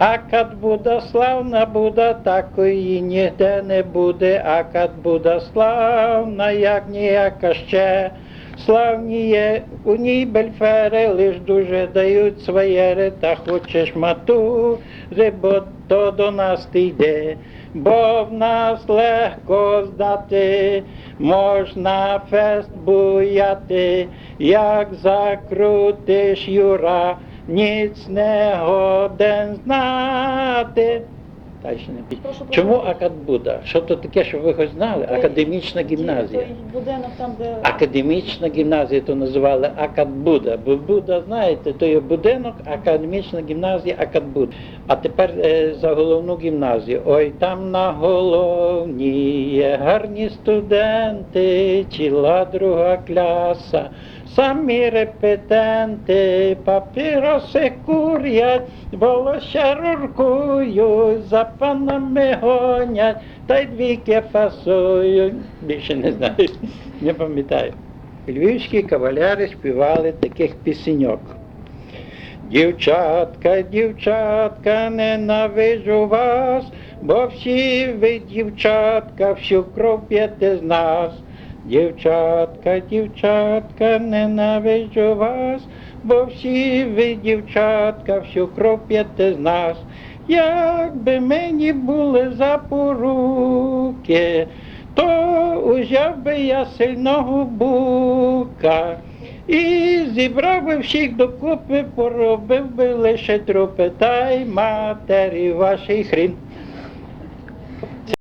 А кат Буда славна Буда, такої ніде не буде, а кат Буда славна, як ніяка ще. Славні є у ній бельфери, лиш дуже дають своєри, та хочеш мату, бо то до нас ти йде, бо в нас легко здати, можна фест буяти, як закрутиш юра, nic nehoden znáte. Чому. Акадбуда? Що то таке, щоб ви хоч знали? Академічна гімназія. Академічна гімназія то називали Акадбуда. Бо Буда, знаєте, то є будинок, академічна гімназія Акадбуда. А тепер е, за головну гімназію. Ой, там на головній є гарні студенти, ціла друга кляса. Самі репетенти, папіроси курять, волосся руркують, за панами гонять, та й двійки фасують. Більше не знаю, не пам'ятаю. Львівські каваляри співали таких пісеньок. Дівчатка, дівчатка, ненавижу вас, бо всі ви, дівчатка, всю кров п'єте з нас. Дівчатка, дівчатка, ненавижу вас, бо всі ви, дівчатка, всю кров п'єте з нас. Якби мені були запоруки, то узяв би я сильного бука. І зібрав би всіх докупи, поробив би лише трупи, та й матері вашій хрін.